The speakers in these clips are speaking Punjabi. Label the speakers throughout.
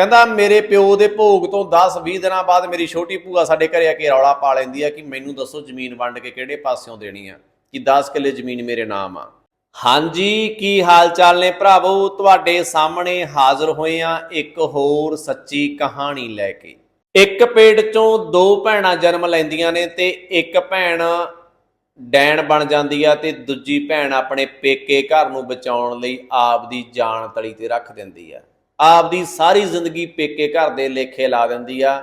Speaker 1: ਕਹਿੰਦਾ ਮੇਰੇ ਪਿਓ ਦੇ ਭੋਗ ਤੋਂ 10-20 ਦਿਨਾਂ ਬਾਅਦ ਮੇਰੀ ਛੋਟੀ ਭੂਆ ਸਾਡੇ ਘਰੇ ਆ ਕੇ ਰੌਲਾ ਪਾ ਲੈਂਦੀ ਆ ਕਿ ਮੈਨੂੰ ਦੱਸੋ ਜ਼ਮੀਨ ਵੰਡ ਕੇ ਕਿਹੜੇ ਪਾਸਿਓਂ ਦੇਣੀ ਆ, ਕਿ 10 ਕਿੱਲੇ ਜ਼ਮੀਨ ਮੇਰੇ ਨਾਮ ਆ। ਹਾਂਜੀ, ਕੀ ਹਾਲ ਚਾਲ ਨੇ ਭਰਾਵੋ? ਤੁਹਾਡੇ ਸਾਹਮਣੇ ਹਾਜ਼ਰ ਹੋਏ ਆ ਇੱਕ ਹੋਰ ਸੱਚੀ ਕਹਾਣੀ ਲੈ ਕੇ। ਇੱਕ ਪੇੜ ਚੋਂ ਦੋ ਭੈਣਾਂ ਜਨਮ ਲੈਂਦੀਆਂ ਨੇ ਤੇ ਇੱਕ ਭੈਣ ਡੈਣ ਬਣ ਜਾਂਦੀ ਆ ਤੇ ਦੂਜੀ ਭੈਣ ਆਪਣੇ ਪੇਕੇ ਘਰ ਨੂੰ ਬਚਾਉਣ ਲਈ ਆਪ ਦੀ ਜਾਨ ਤਲੀ ਤੇ ਰੱਖ ਦਿੰਦੀ ਆ। ਆਪਦੀ ਸਾਰੀ ਜ਼ਿੰਦਗੀ ਪੇਕੇ ਘਰ ਦੇ ਲੇਖੇ ਲਾ ਦਿੰਦੀ ਆ।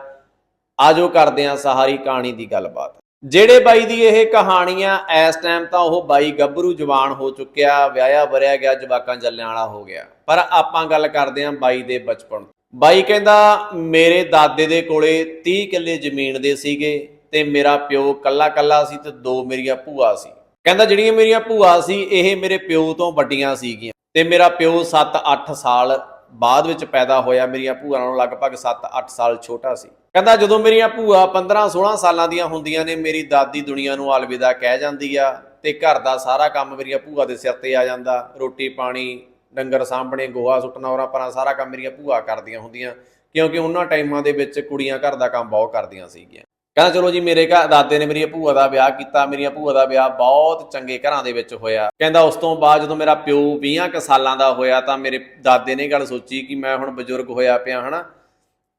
Speaker 1: ਆਜੋ ਕਰਦੇ ਆ ਸਹਾਰੀ ਕਹਾਣੀ ਦੀ ਗੱਲਬਾਤ। ਜਿਹੜੇ ਬਾਈ ਦੀ ਇਹ ਕਹਾਣੀ ਆ ਇਸ ਟਾਈਮ ਤਾਂ ਉਹ ਬਾਈ ਗੱਭਰੂ ਜਵਾਨ ਹੋ ਚੁੱਕਿਆ, ਵਿਆਹਿਆ ਵਰਿਆ ਗਿਆ, ਜਵਾਕਾਂ ਜੱਲਿਆਂ ਵਾਲਾ ਹੋ ਗਿਆ। ਪਰ ਆਪਾਂ ਗੱਲ ਕਰਦੇ ਆ ਬਾਈ ਦੇ ਬਚਪਨ ਬਾਈ ਕਹਿੰਦਾ, ਮੇਰੇ ਦਾਦੇ ਦੇ ਕੋਲੇ 30 ਕਿੱਲੇ ਜ਼ਮੀਨ ਦੇ ਸੀਗੇ ਤੇ ਮੇਰਾ ਪਿਓ ਕੱਲਾ ਕੱਲਾ ਸੀ ਤੇ ਦੋ ਮੇਰੀਆਂ ਭੂਆ ਸੀ। ਕਹਿੰਦਾ, ਜਿਹੜੀਆਂ ਮੇਰੀਆਂ ਭੂਆ ਸੀ, ਇਹ ਮੇਰੇ ਪਿਓ ਤੋਂ ਵੱਡੀਆਂ ਸੀਗੀਆਂ ਤੇ ਮੇਰਾ ਪਿਓ 7-8 ਸਾਲ ਬਾਅਦ ਵਿੱਚ ਪੈਦਾ ਹੋਇਆ, ਮੇਰੀਆਂ ਭੂਆ ਨਾਲੋਂ ਲਗਭਗ 7-8 ਸਾਲ ਛੋਟਾ ਸੀ। ਕਹਿੰਦਾ ਜਦੋਂ ਮੇਰੀਆਂ ਭੂਆ 15-16 ਸਾਲਾਂ ਦੀਆਂ ਹੁੰਦੀਆਂ ਨੇ, ਮੇਰੀ ਦਾਦੀ ਦੁਨੀਆ ਨੂੰ ਅਲਵਿਦਾ ਕਹਿ ਜਾਂਦੀ ਆ ਤੇ ਘਰ ਦਾ ਸਾਰਾ ਕੰਮ ਮੇਰੀਆਂ ਭੂਆ ਦੇ ਸਿਰ ਤੇ ਆ ਜਾਂਦਾ। ਰੋਟੀ, ਪਾਣੀ, ਡੰਗਰ ਸਾਂਭਣੇ, ਗੋਹਾ ਸੁੱਟਣਾ ਔਰਾਂ ਪਰਾਂ ਸਾਰਾ ਕੰਮ ਮੇਰੀਆਂ ਭੂਆ ਕਰਦੀਆਂ ਹੁੰਦੀਆਂ, ਕਿਉਂਕਿ ਉਹਨਾਂ ਟਾਈਮਾਂ ਦੇ ਵਿੱਚ ਕੁੜੀਆਂ ਘਰ ਦਾ ਕੰਮ ਬਹੁਤ ਕਰਦੀਆਂ ਸੀਗੀਆਂ। ਕਹਿੰਦਾ, ਚਲੋ ਜੀ, ਮੇਰੇ ਘਰ, ਦਾਦੇ ਨੇ ਮੇਰੀ ਭੂਆ ਦਾ ਵਿਆਹ ਕੀਤਾ, ਮੇਰੀਆਂ ਭੂਆ ਦਾ ਵਿਆਹ ਬਹੁਤ ਚੰਗੇ ਘਰਾਂ ਦੇ ਵਿੱਚ ਹੋਇਆ। ਕਹਿੰਦਾ, ਉਸ ਤੋਂ ਬਾਅਦ ਜਦੋਂ ਮੇਰਾ ਪਿਓ 20 ਕੁ ਸਾਲਾਂ ਦਾ ਹੋਇਆ ਤਾਂ ਮੇਰੇ ਦਾਦੇ ਨੇ ਗੱਲ ਸੋਚੀ ਕਿ ਮੈਂ ਹੁਣ ਬਜ਼ੁਰਗ ਹੋਇਆ ਪਿਆ, ਹਨਾ?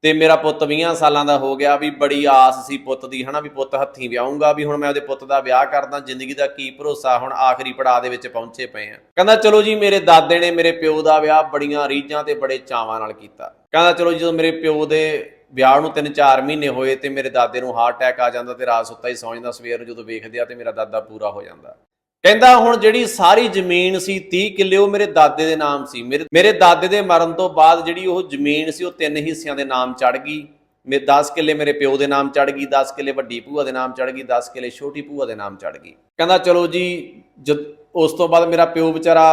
Speaker 1: ਤੇ ਮੇਰਾ ਪੁੱਤ 20 ਸਾਲਾਂ ਦਾ ਹੋ ਗਿਆ, ਵੀ ਬੜੀ ਆਸ ਸੀ ਪੁੱਤ ਦੀ, ਹਨਾ? ਵੀ ਪੁੱਤ ਹੱਥੀਂ ਵਿਆਹੂੰਗਾ, ਵੀ ਹੁਣ ਮੈਂ ਉਹਦੇ ਪੁੱਤ ਦਾ ਵਿਆਹ ਕਰਦਾ, ਜ਼ਿੰਦਗੀ ਦਾ ਕੀ ਭਰੋਸਾ ਹੁਣ ਆਖਰੀ ਪੜਾਅ ਦੇ ਵਿੱਚ ਪਹੁੰਚੇ ਪਏ ਆ। ਕਹਿੰਦਾ, ਚਲੋ ਜੀ, ਮੇਰੇ ਦਾਦੇ ਨੇ ਮੇਰੇ ਪਿਓ ਦਾ ਵਿਆਹ ਬੜੀਆਂ ਰੀਝਾਂ ਤੇ ਬੜੇ ਚਾਵਾਂ ਨਾਲ ਕੀਤਾ। ਕਹਿੰਦਾ, ਚਲੋ ਜੀ, ਜਦੋਂ ਮੇਰੇ ਪਿਓ ਦੇ ਵਿਆਹ ਨੂੰ 3-4 ਮਹੀਨੇ ਹੋਏ ਤੇ ਮੇਰੇ ਦਾਦੇ ਨੂੰ ਹਾਰਟ ਅਟੈਕ ਆ ਜਾਂਦਾ ਤੇ ਰਾਤ ਸੁੱਤਾ ਹੀ ਸੌਂ ਜਾਂਦਾ, ਸਵੇਰ ਨੂੰ ਜਦੋਂ ਵੇਖਦੇ ਆ ਤੇ ਮੇਰਾ ਦਾਦਾ ਪੂਰਾ ਹੋ ਜਾਂਦਾ। ਕਹਿੰਦਾ ਹੁਣ ਜਿਹੜੀ ਸਾਰੀ ਜ਼ਮੀਨ ਸੀ 30 ਕਿੱਲੇ, ਉਹ ਮੇਰੇ ਦਾਦੇ ਦੇ ਨਾਮ ਸੀ। ਮੇਰੇ ਮੇਰੇ ਦਾਦੇ ਦੇ ਮਰਨ ਤੋਂ ਬਾਅਦ ਜਿਹੜੀ ਉਹ ਜ਼ਮੀਨ ਸੀ, ਉਹ ਤਿੰਨ ਹਿੱਸਿਆਂ ਦੇ ਨਾਮ ਚੜ ਗਈ। ਮੇ 10 ਕਿੱਲੇ ਮੇਰੇ ਪਿਓ ਦੇ ਨਾਮ ਚੜ ਗਈ 10 ਕਿੱਲੇ ਵੱਡੀ ਭੂਆ ਦੇ ਨਾਮ ਚੜ ਗਈ 10 ਕਿੱਲੇ ਛੋਟੀ ਭੂਆ ਦੇ ਨਾਮ ਚੜ ਗਈ। ਕਹਿੰਦਾ, ਚਲੋ ਜੀ, ਜਦ, ਉਸ ਤੋਂ ਬਾਅਦ ਮੇਰਾ ਪਿਓ ਵਿਚਾਰਾ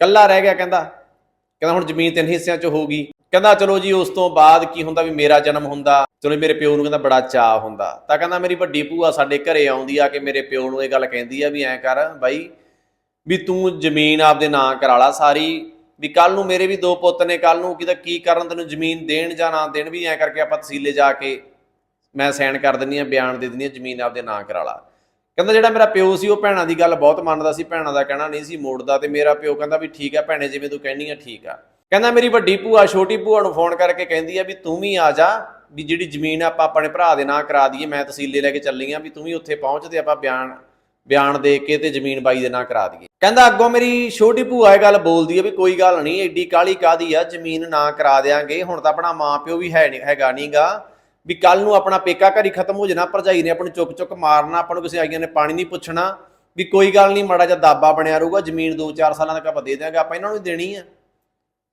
Speaker 1: ਕੱਲਾ ਰਹਿ ਗਿਆ, ਕਹਿੰਦਾ। ਕਹਿੰਦਾ, ਹੁਣ ਜ਼ਮੀਨ ਤਿੰਨ ਹਿੱਸਿਆਂ 'ਚ ਹੋ ਗਈ। ਕਹਿੰਦਾ, ਚਲੋ ਜੀ, ਉਸ ਤੋਂ ਬਾਅਦ ਕੀ ਹੁੰਦਾ ਵੀ ਮੇਰਾ ਜਨਮ ਹੁੰਦਾ? ਚਲੋ ਮੇਰੇ ਪਿਓ ਨੂੰ ਕਹਿੰਦਾ, ਬੜਾ ਚਾਅ ਹੁੰਦਾ। ਤਾਂ ਕਹਿੰਦਾ, ਮੇਰੀ ਵੱਡੀ ਭੂਆ ਸਾਡੇ ਘਰੇ ਆਉਂਦੀ ਆ ਕਿ ਮੇਰੇ ਪਿਓ ਨੂੰ ਇਹ ਗੱਲ ਕਹਿੰਦੀ ਆ ਵੀ ਐਂ ਕਰ ਬਾਈ, ਵੀ ਤੂੰ ਜ਼ਮੀਨ ਆਪਦੇ ਨਾਂ ਕਰਾ ਲਾ ਸਾਰੀ, ਵੀ ਕੱਲ ਨੂੰ ਮੇਰੇ ਵੀ ਦੋ ਪੁੱਤ ਨੇ ਕੱਲ ਨੂੰ ਕਿਤੇ ਕੀ ਕਰਨ ਤੈਨੂੰ ਜ਼ਮੀਨ ਦੇਣ ਜਾਂ ਨਾ ਦੇਣ, ਵੀ ਐਂ ਕਰਕੇ ਆਪਾਂ ਤਹਿਸੀਲੇ ਜਾ ਕੇ ਮੈਂ ਸਾਈਨ ਕਰ ਦਿੰਨੀ ਆ, ਬਿਆਨ ਦੇ ਦਿੰਨੀ ਆ, ਜ਼ਮੀਨ ਆਪਦੇ ਨਾਂ ਕਰਾ ਲਾ। ਕਹਿੰਦਾ, ਜਿਹੜਾ ਮੇਰਾ ਪਿਓ ਸੀ, ਉਹ ਭੈਣਾਂ ਦੀ ਗੱਲ ਬਹੁਤ ਮੰਨਦਾ ਸੀ, ਭੈਣਾਂ ਦਾ ਕਹਿਣਾ ਨਹੀਂ ਸੀ ਮੋੜਦਾ ਤੇ ਮੇਰਾ ਪਿਓ ਕਹਿੰਦਾ ਵੀ ਠੀਕ ਆ, ਭੈਣੇ ਜਿਵੇਂ ਤੂੰ ਕਹਿਣੀ ਆ, ਠੀਕ ਆ। ਕਹਿੰਦਾ ਮੇਰੀ ਵੱਡੀ ਭੂਆ, ਛੋਟੀ ਭੂਆ ਨੂੰ ਫੋਨ ਕਰਕੇ ਕਹਿੰਦੀ ਆ ਵੀ ਤੂੰ ਵੀ ਆ ਜਾ, ਵੀ ਜਿਹੜੀ ਜ਼ਮੀਨ ਆਪਾਂ ਆਪਣੇ ਭਰਾ ਦੇ ਨਾਂ ਕਰਾ ਦਈਏ, ਮੈਂ ਤਹਿਸੀਲੇ ਲੈ ਕੇ ਚੱਲੀ ਆ, ਵੀ ਤੂੰ ਵੀ ਉੱਥੇ ਪਹੁੰਚ ਤੇ ਆਪਾਂ ਬਿਆਨ ਬਿਆਨ ਦੇ ਕੇ ਤੇ ਜ਼ਮੀਨ ਬਾਈ ਦੇ ਨਾਂ ਕਰਾ ਦਈਏ। ਕਹਿੰਦਾ ਅੱਗੋਂ ਮੇਰੀ ਛੋਟੀ ਭੂਆ ਇਹ ਗੱਲ ਬੋਲਦੀ ਆ ਵੀ ਕੋਈ ਗੱਲ ਨਹੀਂ ਐਡੀ ਕਾਲੀ ਕਾਦੀ ਆ, ਜ਼ਮੀਨ ਨਾ ਕਰਾ ਦੇਾਂਗੇ ਹੁਣ ਤਾਂ ਆਪਣਾ ਮਾਂ ਪਿਓ ਵੀ ਹੈ ਨੀ, ਹੈਗਾ ਨਹੀਂਗਾ ਵੀ ਕੱਲ ਨੂੰ ਆਪਣਾ ਪੇਕਾ ਘਰ ਹੀ ਖਤਮ ਹੋ ਜਾਣਾ, ਭਰਜਾਈ ਨੇ ਆਪਾਂ ਨੂੰ ਚੁੱਕ ਚੁੱਕ ਮਾਰਨਾ, ਆਪਾਂ ਨੂੰ ਕਿਸੇ ਆਈਆਂ ਨੇ ਪਾਣੀ ਨਹੀਂ ਪੁੱਛਣਾ, ਵੀ ਕੋਈ ਗੱਲ ਨਹੀਂ, ਮਾੜਾ ਜਿਹਾ ਦਾਬਾ ਬਣਿਆ ਰਹੂਗਾ, ਜ਼ਮੀਨ 2-4 ਸਾਲਾਂ ਤੱਕ ਆਪਾਂ ਦੇ ਦਿਆਂਗੇ, ਆਪਾਂ ਇਹਨਾਂ ਨੂੰ ਦੇਣੀ ਆ।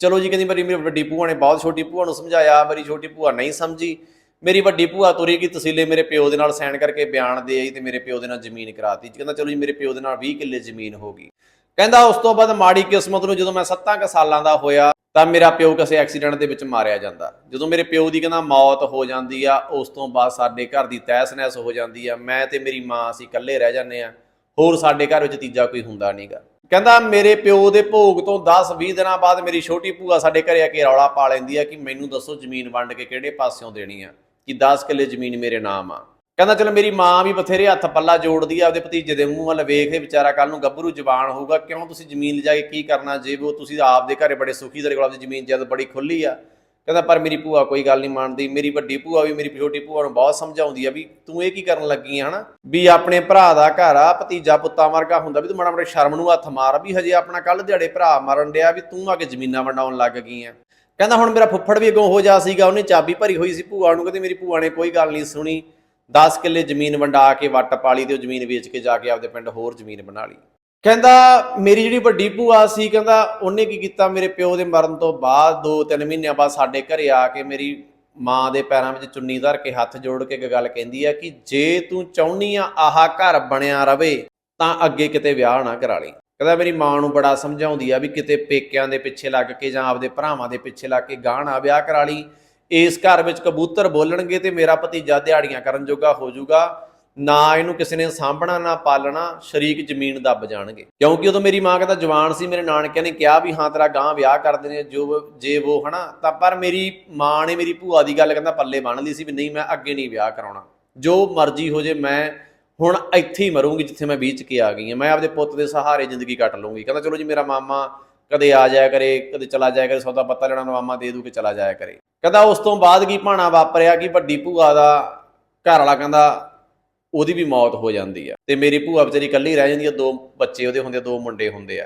Speaker 1: ਚਲੋ ਜੀ, ਕਹਿੰਦੀ ਮੇਰੀ ਮੇਰੀ ਵੱਡੀ ਭੂਆ ਨੇ ਬਹੁਤ ਛੋਟੀ ਭੂਆ ਨੂੰ ਸਮਝਾਇਆ, ਮੇਰੀ ਛੋਟੀ ਭੂਆ ਨਹੀਂ ਸਮਝੀ। ਮੇਰੀ ਵੱਡੀ ਭੂਆ ਤੁਰੀ ਗਈ ਤਸੀਲੇ ਮੇਰੇ ਪਿਓ ਦੇ ਨਾਲ ਸਾਈਨ ਕਰਕੇ ਬਿਆਨ ਦੇ ਆਈ ਤੇ ਮੇਰੇ ਪਿਓ ਦੇ ਨਾਲ ਜ਼ਮੀਨ ਕਰਾਤੀ। ਕਹਿੰਦਾ ਚਲੋ ਜੀ, ਮੇਰੇ ਪਿਓ ਦੇ ਨਾਲ 20 ਕਿੱਲੇ ਜ਼ਮੀਨ ਹੋ ਗਈ। ਕਹਿੰਦਾ ਉਸ ਤੋਂ ਬਾਅਦ ਮਾੜੀ ਕਿਸਮਤ ਨੂੰ ਜਦੋਂ ਮੈਂ 7 ਕੁ ਸਾਲਾਂ ਦਾ ਹੋਇਆ ਤਾਂ ਮੇਰਾ ਪਿਓ ਕਿਸੇ ਐਕਸੀਡੈਂਟ ਦੇ ਵਿੱਚ ਮਾਰਿਆ ਜਾਂਦਾ। ਜਦੋਂ ਮੇਰੇ ਪਿਓ ਦੀ ਕਹਿੰਦਾ ਮੌਤ ਹੋ ਜਾਂਦੀ ਆ, ਉਸ ਤੋਂ ਬਾਅਦ ਸਾਡੇ ਘਰ ਦੀ ਤਹਿਸ ਨਹਿਸ ਹੋ ਜਾਂਦੀ ਆ। ਮੈਂ ਤੇ ਮੇਰੀ ਮਾਂ ਅਸੀਂ ਇਕੱਲੇ ਰਹਿ ਜਾਂਦੇ ਆ। ਹੋਰ ਸਾਡੇ ਘਰ ਵਿੱਚ ਤੀਜਾ ਕੋਈ ਹੁੰਦਾ ਨਹੀਂਗਾ ਕਹਿੰਦਾ, ਮੇਰੇ ਪਿਓ ਦੇ ਭੋਗ ਤੋਂ 10-20 ਦਿਨਾਂ ਬਾਅਦ ਮੇਰੀ ਛੋਟੀ ਭੂਆ ਸਾਡੇ ਘਰੇ ਆ ਕੇ ਰੌਲਾ ਪਾ ਲੈਂਦੀ ਆ ਕਿ ਮੈਨੂੰ ਦੱਸੋ ਜ਼ਮੀਨ ਵੰਡ ਕੇ ਕਿਹੜੇ ਪਾਸਿਓਂ ਦੇਣੀ ਆ, ਕਿ 10 ਕਿੱਲੇ ਜ਼ਮੀਨ ਮੇਰੇ ਨਾਮ ਆ। ਕਹਿੰਦਾ, ਚਲੋ, ਮੇਰੀ ਮਾਂ ਵੀ ਬਥੇਰੇ ਹੱਥ ਪੱਲਾ ਜੋੜਦੀ ਆ, ਆਪਦੇ ਭਤੀਜੇ ਦੇ ਮੂੰਹ ਵੱਲ ਵੇਖ ਇਹ ਵਿਚਾਰਾ ਕੱਲ ਨੂੰ ਗੱਭਰੂ ਜਵਾਨ ਹੋਊਗਾ। ਕਿਉਂ ਤੁਸੀਂ ਜ਼ਮੀਨ ਲਿਜਾ ਕੇ ਕੀ ਕਰਨਾ? ਜੇ ਉਹ ਤੁਸੀਂ ਆਪਦੇ ਘਰੇ ਬੜੇ ਸੁਖੀ, ਤੇਰੇ ਕੋਲ ਆਪਦੀ ਜ਼ਮੀਨ ਜਦ ਬੜੀ ਖੁੱਲੀ ਆ ਕਹਿੰਦਾ, ਪਰ ਮੇਰੀ ਭੂਆ ਕੋਈ ਗੱਲ ਨਹੀਂ ਮੰਨਦੀ, ਮੇਰੀ ਵੱਡੀ ਭੂਆ ਵੀ ਮੇਰੀ ਛੋਟੀ ਭੂਆ ਨੂੰ ਬਹੁਤ ਸਮਝਾਉਂਦੀ ਆ ਵੀ ਤੂੰ ਇਹ ਕੀ ਕਰਨ ਲੱਗੀ ਆ, ਹਨਾ? ਵੀ ਆਪਣੇ ਭਰਾ ਦਾ ਘਰ ਆ, ਭਤੀਜਾ ਪੁੱਤਾਂ ਵਰਗਾ ਹੁੰਦਾ, ਵੀ ਤੂੰ ਮਾੜਾ ਮਾੜਾ ਸ਼ਰਮ ਨੂੰ ਹੱਥ ਮਾਰ ਵੀ ਹਜੇ ਆਪਣਾ ਕੱਲ ਦਿਹਾੜੇ ਭਰਾ ਮਰਨ ਡਿਆ ਵੀ ਤੂੰ ਆ ਕੇ ਜ਼ਮੀਨਾਂ ਵੰਡਾਉਣ ਲੱਗ ਗਈ ਆ। ਕਹਿੰਦਾ, ਹੁਣ ਮੇਰਾ ਫੁੱਫੜ ਵੀ ਅੱਗੋਂ ਹੋ ਜਾ ਸੀਗਾ, ਉਹਨੇ ਚਾਬੀ ਭਰੀ ਹੋਈ ਸੀ ਭੂਆ ਨੂੰ, ਕਹਿੰਦੀ, ਮੇਰੀ ਭੂਆ ਨੇ ਕੋਈ ਗੱਲ ਨਹੀਂ ਸੁਣੀ 10 ਕਿੱਲੇ ਜ਼ਮੀਨ ਵੰਡਾ ਕੇ, ਵੱਟ ਪਾਲੀ ਤੇ ਉਹ ਜ਼ਮੀਨ ਵੇਚ ਕੇ ਜਾ ਕੇ ਆਪਦੇ ਪਿੰਡ ਹੋਰ ਜ਼ਮੀਨ ਬਣਾ ਲਈ। ਕਹਿੰਦਾ, ਮੇਰੀ ਜਿਹੜੀ ਵੱਡੀ ਭੂਆ ਸੀ, ਕਹਿੰਦਾ, ਉਹਨੇ ਕੀ ਕੀਤਾ? ਮੇਰੇ ਪਿਓ ਦੇ ਮਰਨ ਤੋਂ ਬਾਅਦ 2-3 ਮਹੀਨਿਆਂ ਬਾਅਦ ਸਾਡੇ ਘਰੇ ਆ ਕੇ ਮੇਰੀ ਮਾਂ ਦੇ ਪੈਰਾਂ ਵਿੱਚ ਚੁੰਨੀ ਧਰ ਕੇ ਹੱਥ ਜੋੜ ਕੇ ਇੱਕ ਗੱਲ ਕਹਿੰਦੀ ਆ ਕਿ ਜੇ ਤੂੰ ਚਾਹੁੰਨੀ ਆ ਆਹਾ ਘਰ ਬਣਿਆ ਰਵੇ, ਤਾਂ ਅੱਗੇ ਕਿਤੇ ਵਿਆਹ ਨਾ ਕਰਾ ਲਈ। ਕਹਿੰਦਾ, ਮੇਰੀ ਮਾਂ ਨੂੰ ਬੜਾ ਸਮਝਾਉਂਦੀ ਆ ਵੀ ਕਿਤੇ ਪੇਕਿਆਂ ਦੇ ਪਿੱਛੇ ਲੱਗ ਕੇ ਜਾਂ ਆਪਦੇ ਭਰਾਵਾਂ ਦੇ ਪਿੱਛੇ ਲੱਗ ਕੇ ਗਾਣਾ ਵਿਆਹ ਕਰਾ ਲਈ। ਇਸ ਘਰ ਵਿੱਚ ਕਬੂਤਰ ਬੋਲਣਗੇ ਤੇ ਮੇਰਾ ਭਤੀਜਾ ਦਿਹਾੜੀਆਂ ਕਰਨ ਜੋਗਾ ਹੋ ਜਾਊਗਾ। ਨਾ ਇਹਨੂੰ ਕਿਸੇ ਨੇ ਸਾਂਭਣਾ, ਨਾ ਪਾਲਣਾ, ਸ਼ਰੀਕ ਜ਼ਮੀਨ ਦੱਬ ਜਾਣਗੇ। ਕਿਉਂਕਿ ਉਦੋਂ ਮੇਰੀ ਮਾਂ ਕਹਿੰਦਾ, ਜਵਾਨ ਸੀ, ਮੇਰੇ ਨਾਨਕਿਆਂ ਨੇ ਕਿਹਾ ਵੀ ਹਾਂ, ਤੇਰਾ ਗਾਂ ਵਿਆਹ ਕਰਦੇ ਨੇ ਜੋ ਜੇ ਉਹ ਹਨਾ? ਤਾਂ ਪਰ ਮੇਰੀ ਮਾਂ ਨੇ ਮੇਰੀ ਭੂਆ ਦੀ ਗੱਲ ਕਹਿੰਦਾ, ਪੱਲੇ ਬੰਨ ਲਈ ਸੀ ਵੀ ਨਹੀਂ, ਮੈਂ ਅੱਗੇ ਨਹੀਂ ਵਿਆਹ ਕਰਾਉਣਾ। ਜੋ ਮਰਜ਼ੀ ਹੋ ਜੇ, ਮੈਂ ਹੁਣ ਇੱਥੇ ਹੀ ਮਰੂੰਗੀ, ਜਿੱਥੇ ਮੈਂ ਬੀਚ ਕੇ ਆ ਗਈ ਹਾਂ। ਮੈਂ ਆਪਦੇ ਪੁੱਤ ਦੇ ਸਹਾਰੇ ਜ਼ਿੰਦਗੀ ਕੱਟ ਲੂੰਗੀ ਕਹਿੰਦਾ, ਚਲੋ ਜੀ, ਮੇਰਾ ਮਾਮਾ ਕਦੇ ਆ ਜਾਇਆ ਕਰੇ, ਕਦੇ ਚਲਾ ਜਾਇਆ ਕਰੇ, ਸੌਦਾ ਪੱਤਾ ਲੈਣਾ ਮਾਮਾ ਦੇ ਦੂ ਕੇ ਚਲਾ ਜਾਇਆ ਕਰੇ। ਕਹਿੰਦਾ, ਉਸ ਤੋਂ ਬਾਅਦ ਕੀ ਭਾਣਾ ਵਾਪਰਿਆ? ਕਿ ਵੱਡੀ ਭੂਆ ਦਾ ਘਰ ਵਾਲਾ ਕਹਿੰਦਾ ਉਹਦੀ ਵੀ ਮੌਤ ਹੋ ਜਾਂਦੀ ਆ। ਤੇ ਮੇਰੀ ਭੂਆ ਵਿਚਾਰੀ ਇਕੱਲੀ ਰਹਿ ਜਾਂਦੀ ਆ ਦੋ ਬੱਚੇ ਉਹਦੇ ਹੁੰਦੇ ਆ, ਦੋ ਮੁੰਡੇ ਹੁੰਦੇ ਆ।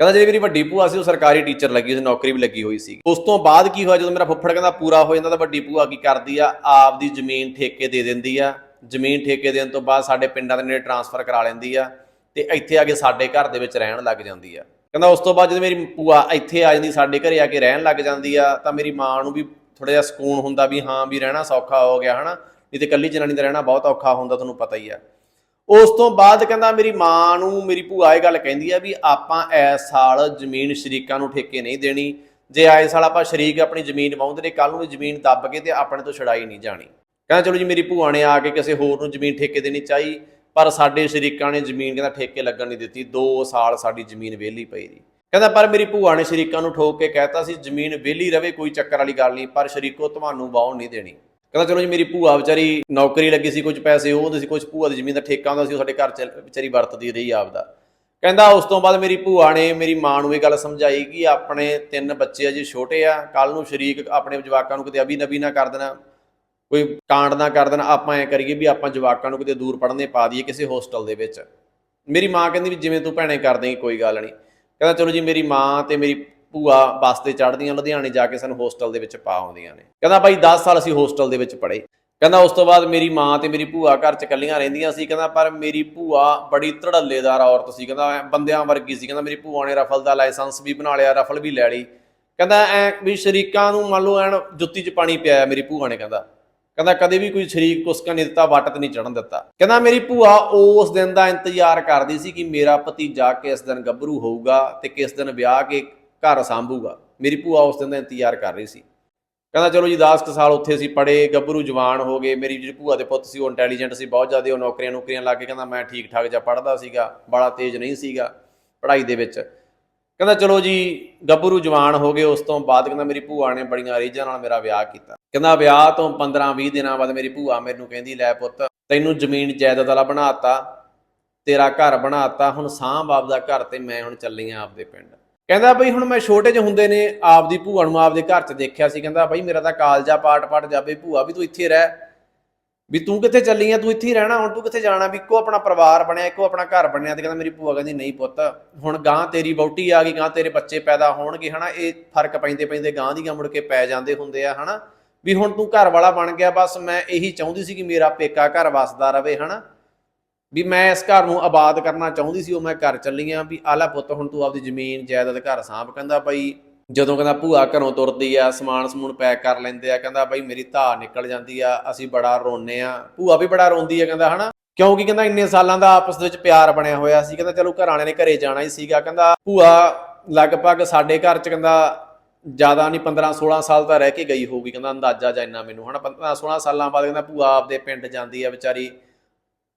Speaker 1: ਕਹਿੰਦਾ ਜਿਹੜੀ ਮੇਰੀ ਵੱਡੀ ਭੂਆ ਸੀ ਉਹ ਸਰਕਾਰੀ ਟੀਚਰ ਲੱਗੀ ਸੀ ਨੌਕਰੀ ਵੀ ਲੱਗੀ ਹੋਈ ਸੀ। ਉਸ ਤੋਂ ਬਾਅਦ ਕੀ ਹੋਇਆ ਜਦੋਂ ਮੇਰਾ ਫੁੱਫੜ ਕਹਿੰਦਾ ਪੂਰਾ ਹੋ ਜਾਂਦਾ ਤਾਂ ਵੱਡੀ ਭੂਆ ਕੀ ਕਰਦੀ ਆ ਆਪਦੀ ਜ਼ਮੀਨ ਠੇਕੇ ਦੇ ਦਿੰਦੀ ਆ। ਜ਼ਮੀਨ ਠੇਕੇ ਦੇਣ ਤੋਂ ਬਾਅਦ ਸਾਡੇ ਪਿੰਡਾਂ ਦੇ ਨੇੜੇ ਟਰਾਂਸਫਰ ਕਰਾ ਲੈਂਦੀ ਆ ਤੇ ਇੱਥੇ ਆ ਕੇ ਸਾਡੇ ਘਰ ਦੇ ਵਿੱਚ ਰਹਿਣ ਲੱਗ ਜਾਂਦੀ ਆ। ਕਹਿੰਦਾ ਉਸ ਤੋਂ ਬਾਅਦ ਜਦੋਂ ਮੇਰੀ ਭੂਆ ਇੱਥੇ ਆ ਜਾਂਦੀ ਸਾਡੇ ਘਰੇ ਆ ਕੇ ਰਹਿਣ ਲੱਗ ਜਾਂਦੀ ਆ ਤਾਂ ਮੇਰੀ ਮਾਂ ਨੂੰ ਵੀ ਥੋੜਾ ਜਿਹਾ ਸਕੂਨ ਹੁੰਦਾ ਵੀ ਹਾਂ ਵੀ ਰਹਿਣਾ ਸੌਖਾ ਹੋ ਗਿਆ ਹਨਾ। ਨਹੀਂ ਤੇ ਇਕੱਲੀ ਜਨਾਨੀ ਦਾ ਰਹਿਣਾ ਬਹੁਤ ਔਖਾ ਹੁੰਦਾ, ਤੁਹਾਨੂੰ ਪਤਾ ਹੀ ਆ। ਉਸ ਤੋਂ ਬਾਅਦ ਕਹਿੰਦਾ ਮੇਰੀ ਮਾਂ ਨੂੰ ਮੇਰੀ ਭੂਆ ਇਹ ਗੱਲ ਕਹਿੰਦੀ ਆ ਵੀ ਆਪਾਂ ਇਸ ਸਾਲ ਜ਼ਮੀਨ ਸ਼ਰੀਕਾਂ ਨੂੰ ਠੇਕੇ ਨਹੀਂ ਦੇਣੀ। ਜੇ ਆਏ ਸਾਲ ਆਪਾਂ ਸ਼ਰੀਕ ਆਪਣੀ ਜ਼ਮੀਨ ਵਾਹੁੰਦੇ ਨੇ ਕੱਲ ਨੂੰ ਵੀ ਜ਼ਮੀਨ ਦੱਬ ਕੇ ਤੇ ਆਪਣੇ ਤੋਂ ਛਡਾਈ ਨਹੀਂ ਜਾਣੀ। ਕਹਿੰਦਾ ਚਲੋ ਜੀ, ਮੇਰੀ ਭੂਆ ਨੇ ਆ ਕੇ ਕਿਸੇ ਹੋਰ ਨੂੰ ਜ਼ਮੀਨ ਠੇਕੇ ਦੇਣੀ ਚਾਹੀ, ਪਰ ਸਾਡੇ ਸ਼ਰੀਕਾਂ ਨੇ ਜ਼ਮੀਨ ਕਹਿੰਦਾ ਠੇਕੇ ਲੱਗਣ ਨਹੀਂ ਦਿੱਤੀ 2 ਸਾਲ ਸਾਡੀ ਜ਼ਮੀਨ ਵਿਹਲੀ ਪਈ ਰਹੀ। ਕਹਿੰਦਾ ਪਰ ਮੇਰੀ ਭੂਆ ਨੇ ਸ਼ਰੀਕਾਂ ਨੂੰ ਠੋਕ ਕੇ ਕਹਿਤਾ ਸੀ, ਜ਼ਮੀਨ ਵਿਹਲੀ ਰਵੇ, ਕੋਈ ਚੱਕਰ ਵਾਲੀ ਗੱਲ ਨਹੀਂ, ਪਰ ਸ਼ਰੀਕੋ ਤੁਹਾਨੂੰ ਵਾਹੁਣ ਨਹੀਂ ਦੇਣੀ। ਕਹਿੰਦਾ ਚਲੋ ਜੀ, ਮੇਰੀ ਭੂਆ ਵਿਚਾਰੀ ਨੌਕਰੀ ਲੱਗੀ ਸੀ ਕੁਝ ਪੈਸੇ, ਉਹ ਹੁੰਦੇ ਸੀ ਕੁਝ ਭੂਆ ਦੀ ਜ਼ਮੀਨ ਦਾ ਠੇਕਾ ਹੁੰਦਾ ਸੀ, ਉਹ ਸਾਡੇ ਘਰ ਚ ਵਿਚਾਰੀ ਵਰਤਦੀ ਰਹੀ ਆਪਦਾ। ਕਹਿੰਦਾ ਉਸ ਤੋਂ ਬਾਅਦ ਮੇਰੀ ਭੂਆ ਨੇ ਮੇਰੀ ਮਾਂ ਨੂੰ ਇਹ ਗੱਲ ਸਮਝਾਈ ਕਿ ਆਪਣੇ ਤਿੰਨ ਬੱਚੇ ਅਜੇ ਛੋਟੇ ਆ ਕੱਲ ਨੂੰ ਸ਼ਰੀਕ ਆਪਣੇ ਜਵਾਕਾਂ ਨੂੰ ਕਿਤੇ ਅਬੀ ਨਬੀ ਨਾ ਕਰ ਦੇਣਾ, ਕੋਈ ਕਾਂਡ ਨਾ ਕਰ ਦੇਣਾ, ਆਪਾਂ ਐ ਕਰੀਏ ਵੀ ਆਪਾਂ ਜਵਾਕਾਂ ਨੂੰ ਕਿਤੇ ਦੂਰ ਪੜ੍ਹਨੇ ਪਾ ਦਈਏ ਕਿਸੇ ਹੋਸਟਲ ਦੇ ਵਿੱਚ। ਮੇਰੀ ਮਾਂ ਕਹਿੰਦੀ ਵੀ ਜਿਵੇਂ ਤੂੰ ਭੈਣੇ ਕਰ ਦੇਂਗੀ ਕੋਈ ਗੱਲ ਨਹੀਂ। ਕਹਿੰਦਾ ਚਲੋ ਜੀ, ਮੇਰੀ ਮਾਂ ਤੇ ਮੇਰੀ ਭੂਆ ਬੱਸ ਤੇ ਚੜ੍ਹਦੀਆਂ, ਲੁਧਿਆਣੇ ਜਾ ਕੇ ਸਾਨੂੰ ਹੋਸਟਲ ਦੇ ਵਿੱਚ ਪਾ ਆਉਂਦੀਆਂ ਨੇ। ਕਹਿੰਦਾ ਭਾਈ 10 ਸਾਲ ਅਸੀਂ ਹੋਸਟਲ ਦੇ ਵਿੱਚ ਪੜ੍ਹੇ। ਕਹਿੰਦਾ ਉਸ ਤੋਂ ਬਾਅਦ ਮੇਰੀ ਮਾਂ ਤੇ ਮੇਰੀ ਭੂਆ ਘਰ ਚ ਇਕੱਲੀਆਂ ਰਹਿੰਦੀਆਂ ਸੀ। ਕਹਿੰਦਾ ਪਰ ਮੇਰੀ ਭੂਆ ਬੜੀ ਧੜੱਲੇਦਾਰ ਔਰਤ ਸੀ। ਕਹਿੰਦਾ ਬੰਦਿਆਂ ਵਰਗੀ ਸੀ। ਕਹਿੰਦਾ ਮੇਰੀ ਭੂਆ ਨੇ ਰਫਲ ਦਾ ਲਾਇਸੈਂਸ ਵੀ ਬਣਾ ਲਿਆ, ਰਫਲ ਵੀ ਲੈ ਲਈ। ਕਹਿੰਦਾ ਐ ਵੀ ਸ਼ਰੀਕਾਂ ਨੂੰ ਮੰਨ ਲਓ ਐਨ ਜੁੱਤੀ 'ਚ ਪਾਣੀ ਪਿਆਇਆ ਮੇਰੀ ਭੂਆ ਨੇ ਕਹਿੰਦਾ। ਕਹਿੰਦਾ ਕਦੇ ਵੀ ਕੋਈ ਸ਼ਰੀਕ ਕੁਸਕਾ ਨਹੀਂ ਦਿੱਤਾ, ਵੱਟ ਤੇ ਨਹੀਂ ਚੜਨ ਦਿੱਤਾ। ਕਹਿੰਦਾ ਮੇਰੀ ਭੂਆ ਉਸ ਦਿਨ ਦਾ ਇੰਤਜ਼ਾਰ ਕਰਦੀ ਸੀ ਕਿ ਮੇਰਾ ਭਤੀਜਾ ਕਿਸ ਦਿਨ ਗੱਭਰੂ ਹੋਊਗਾ ਤੇ ਕਿਸ ਦਿਨ ਵਿਆਹ ਕੇ ਘਰ ਸੰਭੂਗਾ। ਮੇਰੀ ਭੂਆ ਉਸ ਦਿਨ ਦਾ ਇੰਤਜ਼ਾਰ ਕਰ ਰਹੀ ਸੀ। ਕਹਿੰਦਾ, ਚਲੋ ਜੀ 10 ਕੁ ਸਾਲ ਉੱਥੇ ਸੀ ਪੜੇ ਗੱਭਰੂ ਜਵਾਨ ਹੋ ਗਏ। ਮੇਰੀ ਜਿਹੜੀ ਭੂਆ ਦੇ ਪੁੱਤ ਸੀ, ਉਹ ਇੰਟੈਲੀਜੈਂਟ ਸੀ, ਬਹੁਤ ਜ਼ਿਆਦਾ ਉਹ ਨੌਕਰੀਆਂ ਨੌਕਰੀਆਂ ਲੱਗ ਕੇ ਕਹਿੰਦਾ, ਮੈਂ ਠੀਕ ਠਾਕ ਜਿਹਾ ਪੜਦਾ ਸੀਗਾ ਬੜਾ ਤੇਜ਼ ਨਹੀਂ ਸੀਗਾ ਪੜ੍ਹਾਈ ਦੇ ਵਿੱਚ। ਕਹਿੰਦਾ, ਚਲੋ ਜੀ, ਗੱਭਰੂ ਜਵਾਨ ਹੋ ਗਏ, ਉਸ ਤੋਂ ਬਾਅਦ ਕਹਿੰਦਾ, ਮੇਰੀ ਭੂਆ ਨੇ ਬੜੀਆਂ ਰੀਝਾਂ ਨਾਲ ਮੇਰਾ ਵਿਆਹ ਕੀਤਾ। ਕਹਿੰਦਾ, ਵਿਆਹ ਤੋਂ 15-20 ਦਿਨਾਂ ਬਾਅਦ ਮੇਰੀ ਭੂਆ ਮੈਨੂੰ ਕਹਿੰਦੀ, ਲੈ ਪੁੱਤ, ਤੈਨੂੰ ਜ਼ਮੀਨ ਜਾਇਦਾਦ ਵਾਲਾ ਬਣਾਤਾ ਤੇਰਾ ਘਰ ਬਣਾਤਾ ਹੁਣ ਸਾਂਭ ਆਪਦਾ ਘਰ ਤੇ ਮੈਂ ਹੁਣ ਚੱਲੀ ਆਂ ਆਪਦੇ ਪਿੰਡ। ਕਹਿੰਦਾ ਬਈ ਹੁਣ ਮੈਂ ਛੋਟੇ ਜਿਹੇ ਹੁੰਦੇ ਨੇ ਆਪਦੀ ਭੂਆ ਨੂੰ ਆਪਦੇ ਘਰ 'ਚ ਦੇਖਿਆ ਸੀ, ਕਹਿੰਦਾ ਬਈ ਮੇਰਾ ਤਾਂ ਕਾਲਜਾ ਪਾਟ ਪਾਟ ਜਾਵੇ ਭੂਆ, ਵੀ ਤੂੰ ਇੱਥੇ ਰਹਿ। ਵੀ ਤੂੰ ਕਿੱਥੇ ਚੱਲੀ ਆ? ਤੂੰ ਇੱਥੇ ਹੀ ਰਹਿਣਾ, ਹੁਣ ਤੂੰ ਕਿੱਥੇ ਜਾਣਾ? ਵੀ ਇੱਕੋ ਆਪਣਾ ਪਰਿਵਾਰ ਬਣਿਆ, ਇੱਕੋ ਆਪਣਾ ਘਰ ਬਣਿਆ ਤੇ ਕਹਿੰਦਾ ਮੇਰੀ ਭੂਆ ਕਹਿੰਦੀ, ਨਹੀਂ ਪੁੱਤ, ਹੁਣ ਗਾਂ ਤੇਰੀ ਵਹੁਟੀ ਆ ਗਈ ਗਾਂ ਤੇਰੇ ਬੱਚੇ ਪੈਦਾ ਹੋਣਗੇ, ਹਨਾ? ਇਹ ਫ਼ਰਕ ਪੈਂਦੇ ਪੈਂਦੇ ਗਾਂ ਦੀਆਂ ਮੁੜ ਕੇ ਪੈ ਜਾਂਦੇ ਹੁੰਦੇ ਆ, ਹਨਾ? ਵੀ ਹੁਣ ਤੂੰ ਘਰ ਵਾਲਾ ਬਣ ਗਿਆ, ਬਸ ਮੈਂ ਇਹੀ ਚਾਹੁੰਦੀ ਸੀ ਕਿ ਮੇਰਾ ਪੇਕਾ ਘਰ ਵਸਦਾ ਰਵੇ, ਹਨਾ? ਵੀ ਮੈਂ ਇਸ ਘਰ ਨੂੰ ਆਬਾਦ ਕਰਨਾ ਚਾਹੁੰਦੀ ਸੀ, ਉਹ ਮੈਂ ਘਰ ਚੱਲੀ ਆ ਵੀ ਆਲਾ ਪੁੱਤ, ਹੁਣ ਤੂੰ ਆਪਦੀ ਜ਼ਮੀਨ, ਜਾਇਦਾਦ ਘਰ ਸਾਂਭ। ਕਹਿੰਦਾ ਬਈ ਜਦੋਂ ਕਹਿੰਦਾ ਭੂਆ ਘਰੋਂ ਤੁਰਦੀ ਆ, ਸਮਾਨ ਸਮੂਨ ਪੈਕ ਕਰ ਲੈਂਦੇ ਆ, ਕਹਿੰਦਾ ਬਈ ਮੇਰੀ ਧਾ ਨਿਕਲ ਜਾਂਦੀ ਆ, ਅਸੀਂ ਬੜਾ ਰੋਨੇ ਆ। ਭੂਆ ਵੀ ਬੜਾ ਰੋਂਦੀ ਆ, ਕਹਿੰਦਾ, ਹਨਾ? ਕਿਉਂਕਿ ਕਹਿੰਦਾ ਇੰਨੇ ਸਾਲਾਂ ਦਾ ਆਪਸ ਦੇ ਵਿੱਚ ਪਿਆਰ ਬਣਿਆ ਹੋਇਆ ਸੀ, ਕਹਿੰਦਾ ਚਲੋ ਘਰ ਵਾਲਿਆਂ ਨੇ ਘਰੇ ਜਾਣਾ ਹੀ ਸੀਗਾ। ਕਹਿੰਦਾ ਭੂਆ ਲਗਭਗ ਸਾਡੇ ਘਰ ਚ ਕਹਿੰਦਾ ਜ਼ਿਆਦਾ ਨਹੀਂ 15 16 ਸਾਲ ਤਾਂ ਰਹਿ ਕੇ ਗਈ ਹੋਊਗੀ, ਕਹਿੰਦਾ ਅੰਦਾਜ਼ਾ ਜਾਂ ਇੰਨਾ ਮੈਨੂੰ, ਹਨਾ? 15 16 ਸਾਲਾਂ ਬਾਅਦ ਕਹਿੰਦਾ ਭੂਆ ਆਪਦੇ ਪਿੰਡ ਜਾਂਦੀ ਆ ਵਿਚਾਰੀ।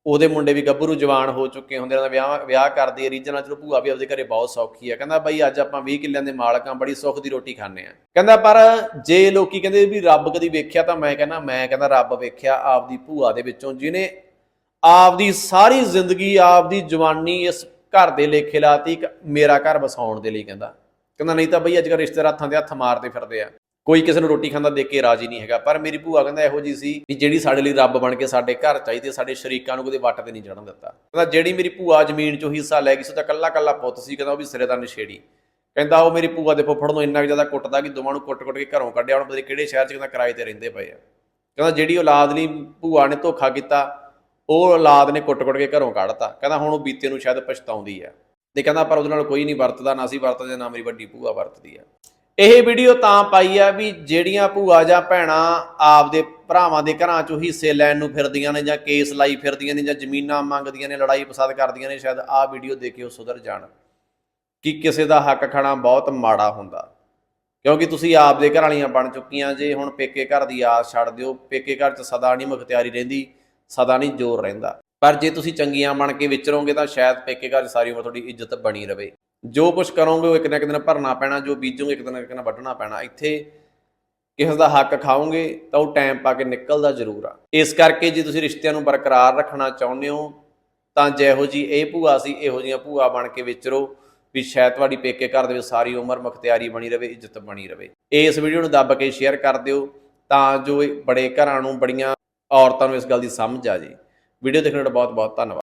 Speaker 1: ਉਹਦੇ ਮੁੰਡੇ ਵੀ ਗੱਭਰੂ ਜਵਾਨ ਹੋ ਚੁੱਕੇ ਹੁੰਦੇ ਉਹਨਾਂ ਦਾ ਵਿਆਹ ਵਿਆਹ ਕਰਦੀ ਹੈ ਰੀਜਨ ਨਾਲ ਚਲੋ ਭੂਆ ਵੀ ਆਪਦੇ ਘਰੇ ਬਹੁਤ ਸੌਖੀ ਆ। ਕਹਿੰਦਾ ਬਈ ਅੱਜ ਆਪਾਂ 20 ਕਿੱਲਿਆਂ ਦੇ ਮਾਲਕ ਆ, ਬੜੀ ਸੁੱਖ ਦੀ ਰੋਟੀ ਖਾਂਦੇ ਆ। ਕਹਿੰਦਾ ਪਰ ਜੇ ਲੋਕੀ ਕਹਿੰਦੇ ਵੀ ਰੱਬ ਕਦੀ ਵੇਖਿਆ ਤਾਂ ਮੈਂ ਕਹਿੰਦਾ ਮੈਂ ਕਹਿੰਦਾ ਰੱਬ ਵੇਖਿਆ ਆਪਦੀ ਭੂਆ ਦੇ ਵਿੱਚੋਂ, ਜਿਹਨੇ ਆਪਦੀ ਸਾਰੀ ਜ਼ਿੰਦਗੀ, ਆਪਦੀ ਜਵਾਨੀ ਇਸ ਘਰ ਦੇ ਲੇਖੇ ਲਾਤੀ ਮੇਰਾ ਘਰ ਵਸਾਉਣ ਦੇ ਲਈ ਕਹਿੰਦਾ। ਕਹਿੰਦਾ ਨਹੀਂ ਤਾਂ ਬਈ ਅੱਜ ਕੱਲ੍ਹ ਰਿਸ਼ਤੇਦਾਰ ਹੱਥਾਂ ਦੇ ਹੱਥ ਮਾਰਦੇ ਫਿਰਦੇ ਆ। ਕੋਈ ਕਿਸੇ ਨੂੰ ਰੋਟੀ ਖਾਂਦਾ ਦੇਖ ਕੇ ਰਾਜੀ ਨਹੀਂ ਹੈਗਾ। ਪਰ ਮੇਰੀ ਭੂਆ ਕਹਿੰਦਾ ਇਹੋ ਜੀ ਸੀ ਵੀ ਜਿਹੜੀ ਸਾਡੇ ਲਈ ਰੱਬ ਬਣ ਕੇ ਸਾਡੇ ਘਰ ਚਾਹੀਦੀ ਸਾਡੇ ਸ਼ਰੀਕਾਂ ਨੂੰ ਕਦੇ ਵੱਟ ਤੇ ਨਹੀਂ ਚੜਨ ਦਿੱਤਾ। ਕਹਿੰਦਾ ਜਿਹੜੀ ਮੇਰੀ ਭੂਆ ਜ਼ਮੀਨ ਚੋਂ ਹਿੱਸਾ ਲੈ ਗਈ ਸੀ, ਉਹ ਤਾਂ ਕੱਲਾ ਕੱਲਾ ਪੁੱਤ ਸੀ, ਕਹਿੰਦਾ ਉਹ ਵੀ ਸਿਰੇ ਦਾ ਨਸ਼ੇੜੀ। ਕਹਿੰਦਾ ਉਹ ਮੇਰੀ ਭੂਆ ਦੇ ਫੁੱਫੜ ਨੂੰ ਇੰਨਾ ਕੁ ਜ਼ਿਆਦਾ ਕੁੱਟਦਾ ਕਿ ਦੋਵਾਂ ਨੂੰ ਕੁੱਟ-ਕੁੱਟ ਕੇ ਘਰੋਂ ਕੱਢਿਆ, ਹੁਣ ਪਤਾ ਨੀ ਕਿਹੜੇ ਸ਼ਹਿਰ 'ਚ ਕਹਿੰਦਾ ਕਿਰਾਏ ਤੇ ਰਹਿੰਦੇ ਪਏ ਆ। ਕਹਿੰਦਾ ਜਿਹੜੀ ਔਲਾਦ ਲਈ ਭੂਆ ਨੇ ਧੋਖਾ ਕੀਤਾ, ਉਹ ਔਲਾਦ ਨੇ ਕੁੱਟ-ਕੁੱਟ ਕੇ ਘਰੋਂ ਕੱਢਤਾ। ਕਹਿੰਦਾ ਹੁਣ ਉਹ ਬੀਤੇ ਨੂੰ ਸ਼ਾਇਦ ਪਛਤਾਉਂਦੀ ਆ। ਤੇ ਕਹਿੰਦਾ ਪਰ ਉਹਦੇ ਨਾਲ ਕੋਈ ਨਹੀਂ ਵਰਤਦਾ, ਨਾ ਅਸੀਂ ਵਰਤਦੇ, ਨਾ ਮੇਰੀ ਵੱਡੀ ਭੂਆ ਵਰਤਦੀ ਆ। ਇਹ ਵੀਡੀਓ ਤਾਂ ਪਾਈ ਆ ਵੀ ਜਿਹੜੀਆਂ ਭੂਆ ਜਾਂ ਭੈਣਾਂ ਆਪਦੇ ਭਰਾਵਾਂ ਦੇ ਘਰਾਂ ਚੋਂ ਹਿੱਸੇ ਲੈਣ ਨੂੰ ਫਿਰਦੀਆਂ ਨੇ ਜਾਂ ਕੇਸ ਲਾਈ ਫਿਰਦੀਆਂ ਨੇ ਜਾਂ ਜ਼ਮੀਨਾਂ ਮੰਗਦੀਆਂ ਨੇ, ਲੜਾਈ ਫਸਾਦ ਕਰਦੀਆਂ ਨੇ, ਸ਼ਾਇਦ ਆਹ ਵੀਡੀਓ ਦੇਖ ਕੇ ਉਹ ਸੁਧਰ ਜਾਣ। ਕਿ ਕਿਸੇ ਦਾ ਹੱਕ ਖਾਣਾ ਬਹੁਤ ਮਾੜਾ ਹੁੰਦਾ। ਕਿਉਂਕਿ ਤੁਸੀਂ ਆਪਦੇ ਘਰ ਵਾਲੀਆਂ ਬਣ ਚੁੱਕੀਆਂ, ਜੇ ਹੁਣ ਪੇਕੇ ਘਰ ਦੀ ਆਸ ਛੱਡ ਦਿਓ, ਪੇਕੇ ਘਰ 'ਚ ਸਦਾ ਨਹੀਂ ਮੁਖਤਿਆਰੀ ਰਹਿੰਦੀ, ਸਦਾ ਨਹੀਂ ਜ਼ੋਰ ਰਹਿੰਦਾ। ਪਰ ਜੇ ਤੁਸੀਂ ਚੰਗੀਆਂ ਬਣ ਕੇ ਵਿਚਰੋਗੇ ਤਾਂ ਸ਼ਾਇਦ ਪੇਕੇ ਘਰ 'ਚ ਸਾਰੀ ਉਮਰ ਤੁਹਾਡੀ ਇੱਜ਼ਤ ਬਣੀ ਰਵੇ। ਜੋ ਕੁਝ ਕਰੋਗੇ ਉਹ ਇੱਕ ਨਾ ਇੱਕ ਦਿਨ ਭਰਨਾ ਪੈਣਾ, ਜੋ ਬੀਜੋਗੇ ਇੱਕ ਦਿਨ ਇੱਕ ਦਿਨ ਵੱਢਣਾ ਪੈਣਾ। ਇੱਥੇ ਕਿਸੇ ਦਾ ਹੱਕ ਖਾਓਗੇ ਤਾਂ ਉਹ ਟਾਈਮ ਪਾ ਕੇ ਨਿਕਲਦਾ ਜ਼ਰੂਰ ਆ। ਇਸ ਕਰਕੇ ਜੇ ਤੁਸੀਂ ਰਿਸ਼ਤਿਆਂ ਨੂੰ ਬਰਕਰਾਰ ਰੱਖਣਾ ਚਾਹੁੰਦੇ ਹੋ, ਤਾਂ ਜਿਹੋ ਜੀ ਇਹ ਭੂਆ ਸੀ, ਇਹੋ ਜੀਆਂ ਭੂਆ ਬਣ ਕੇ ਵਿਚਰੋ ਵੀ ਸ਼ਾਇਦ ਤੁਹਾਡੀ ਪੇਕੇ ਘਰ ਦੇ ਵਿੱਚ ਸਾਰੀ ਉਮਰ ਮੁਖਤਿਆਰੀ ਬਣੀ ਰਵੇ, ਇੱਜ਼ਤ ਬਣੀ ਰਵੇ। ਇਸ ਵੀਡੀਓ ਨੂੰ ਦੱਬ ਕੇ ਸ਼ੇਅਰ ਕਰ ਦਿਓ ਤਾਂ ਜੋ ਬੜੇ ਘਰਾਂ ਨੂੰ ਬੜੀਆਂ ਔਰਤਾਂ ਨੂੰ ਇਸ ਗੱਲ ਦੀ ਸਮਝ ਆ ਜੇ ਵੀਡੀਓ ਦੇਖਣ ਲਈ ਬਹੁਤ ਬਹੁਤ ਧੰਨਵਾਦ।